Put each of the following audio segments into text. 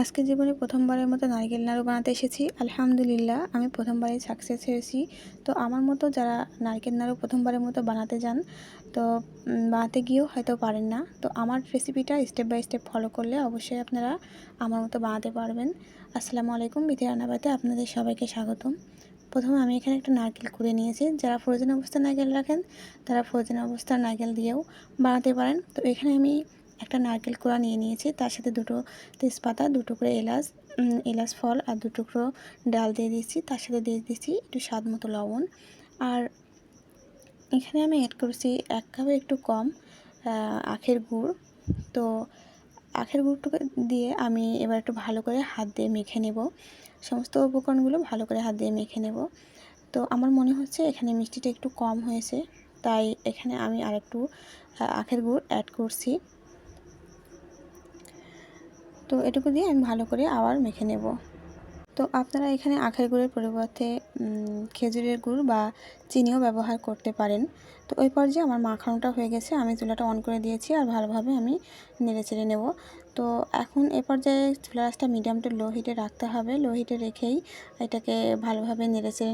আজকে জীবনে প্রথমবারের মতো নারকেল নাড়ু বানাতে এসেছি। আলহামদুলিল্লাহ, আমি প্রথমবারেই সাকসেস হয়েছি। তো আমার মতো যারা নারকেল নাড়ু প্রথমবারের মতো বানাতে যান, তো বানাতে গিয়েও হয়তো পারেন না। তো আমার রেসিপিটা স্টেপ বাই স্টেপ ফলো করলে অবশ্যই আপনারা আমার মতো বানাতে পারবেন। আসসালামু আলাইকুম বিধি রান্নাবাতে আপনাদের সবাইকে স্বাগতম। প্রথমে আমি এখানে একটা নারকেল কুড়ে নিয়েছি। যারা ফ্রোজেন অবস্থায় নারকেল রাখেন, তারা ফ্রোজেন অবস্থার নারকেল দিয়েও বানাতে পারেন। তো এখানে আমি একটা নারকেল কোড়া নিয়ে নিয়েছি। তার সাথে দুটো তেজপাতা দুটো করে এলাচ এলাচ ফল আর দু টুকরো ডাল দিয়ে দিয়েছি। তার সাথে দিয়ে দিয়েছি একটু স্বাদ মতো লবণ। আর এখানে আমি অ্যাড করছি এক কাপে একটু কম আখের গুড়। তো আখের গুড়টুকু দিয়ে আমি এবার একটু ভালো করে হাত দিয়ে মেখে নেব। সমস্ত উপকরণগুলো ভালো করে হাত দিয়ে মেখে নেব। তো আমার মনে হচ্ছে এখানে মিষ্টিটা একটু কম হয়েছে। তাই এখানে আমি আরেকটু আহ, আখের গুড় অ্যাড করছি। তো এটুকু দিয়ে আমি ভালো করে আবার মেখে নেব। তো আপনারা এখানে আখের গুড়ের পরিবর্তে খেজুরের গুড় বা চিনিও ব্যবহার করতে পারেন। তো ওই পর্যায়ে আমার মাখানোটা হয়ে গেছে, আমি চুলাটা অন করে দিয়েছি আর ভালোভাবে আমি নেড়ে চেড়ে নেব। তো এখন এ পর্যায়ে চুলা রাসটা মিডিয়াম টু লো হিটে রাখতে হবে। লো হিটে রেখেই এটাকে ভালোভাবে নেড়ে চেড়ে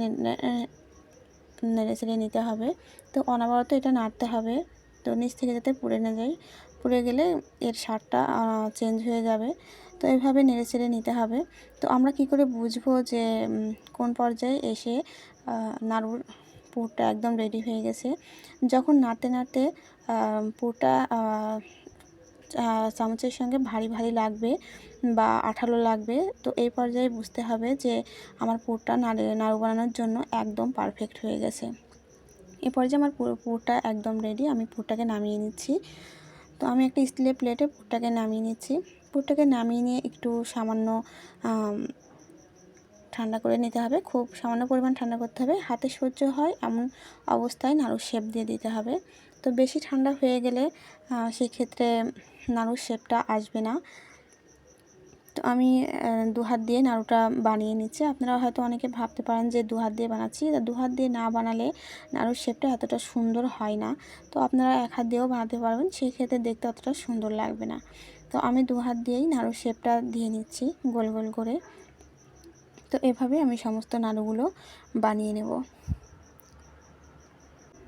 নেড়ে চেড়ে নিতে হবে। তো অনবরত এটা নাড়তে হবে। তো নিচ থেকে যাতে পুড়ে না যায়। পুড়ে গেলে এর স্বাদটা চেঞ্জ হয়ে যাবে। তো এইভাবে নেড়ে চেড়ে নিতে হবে। তো আমরা কি করে বুঝব যে কোন পর্যায়ে এসে নাড়ুর পুরটা একদম রেডি হয়ে গেছে? যখন নাড়তে নাড়তে পুরটা চামচের সঙ্গে ভারী ভারী লাগবে বা আঠালো লাগবে, তো এই পর্যায়ে বুঝতে হবে যে, আমার পুরটা নাড়ে, নাড়ু বানানোর জন্য একদম পারফেক্ট হয়ে গেছে। এ পর্যায়ে আমার পুরো পুরটা একদম রেডি আমি পুরটাকে নামিয়ে নিচ্ছি। তো আমি একটা স্টিলের প্লেটে পুরটাকে নামিয়ে নিচ্ছি। পুরটাকে নামিয়ে নিয়ে একটু সামান্য ঠান্ডা করে নিতে হবে। খুব সামান্য পরিমাণ ঠান্ডা করতে হবে। হাতে সহ্য হয় এমন অবস্থায় নাড়ু শেপ দিয়ে দিতে হবে। তো বেশি ঠান্ডা হয়ে গেলে সেক্ষেত্রে নাড়ুর শেপটা আসবে না। তো আমি আহ, দু হাত দিয়ে নাড়ুটা বানিয়ে নিচ্ছি। আপনারা হয়তো অনেকে ভাবতে পারেন যে দু হাত দিয়ে বানাচ্ছি। তা দু হাত দিয়ে না বানালে নাড়ুর শেপটা এতটা সুন্দর হয় না। তো আপনারা এক হাত দিয়েও বানাতে পারবেন সেই ক্ষেত্রে দেখতে অতটা সুন্দর লাগবে না। তো আমি দু হাত দিয়েই নাড়ুর শেপটা দিয়ে নিচ্ছি গোল গোল করে। তো এভাবে আমি সমস্ত নাড়ুগুলো বানিয়ে নেব।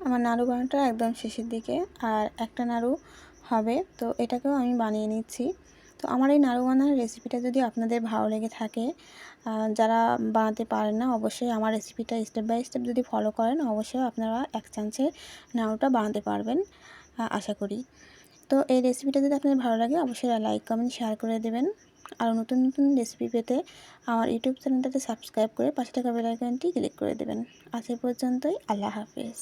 আমার নাড়ু বানানোটা একদম শেষের দিকে আর একটা নাড়ু হবে। তো এটাকেও আমি বানিয়ে নিচ্ছি। তো আমার এই নাড়ু বানানোর রেসিপিটা যদি আপনাদের ভালো লেগে থাকে যারা বানাতে পারেন না, অবশ্যই আমার রেসিপিটা স্টেপ বাই স্টেপ যদি ফলো করেন, অবশ্যই আপনারা এক চান্সে নাড়ুটা বানাতে পারবেন আশা করি। তো এই রেসিপিটা যদি আপনাদের ভালো লাগে, অবশ্যই লাইক কমেন্ট শেয়ার করে দেবেন। আর নতুন নতুন রেসিপি পেতে আমার ইউটিউব চ্যানেলটাতে সাবস্ক্রাইব করে পাশে থাকা বেল আইকনটি ক্লিক করে দেবেন। আজ পর্যন্তই, আল্লাহ হাফেজ।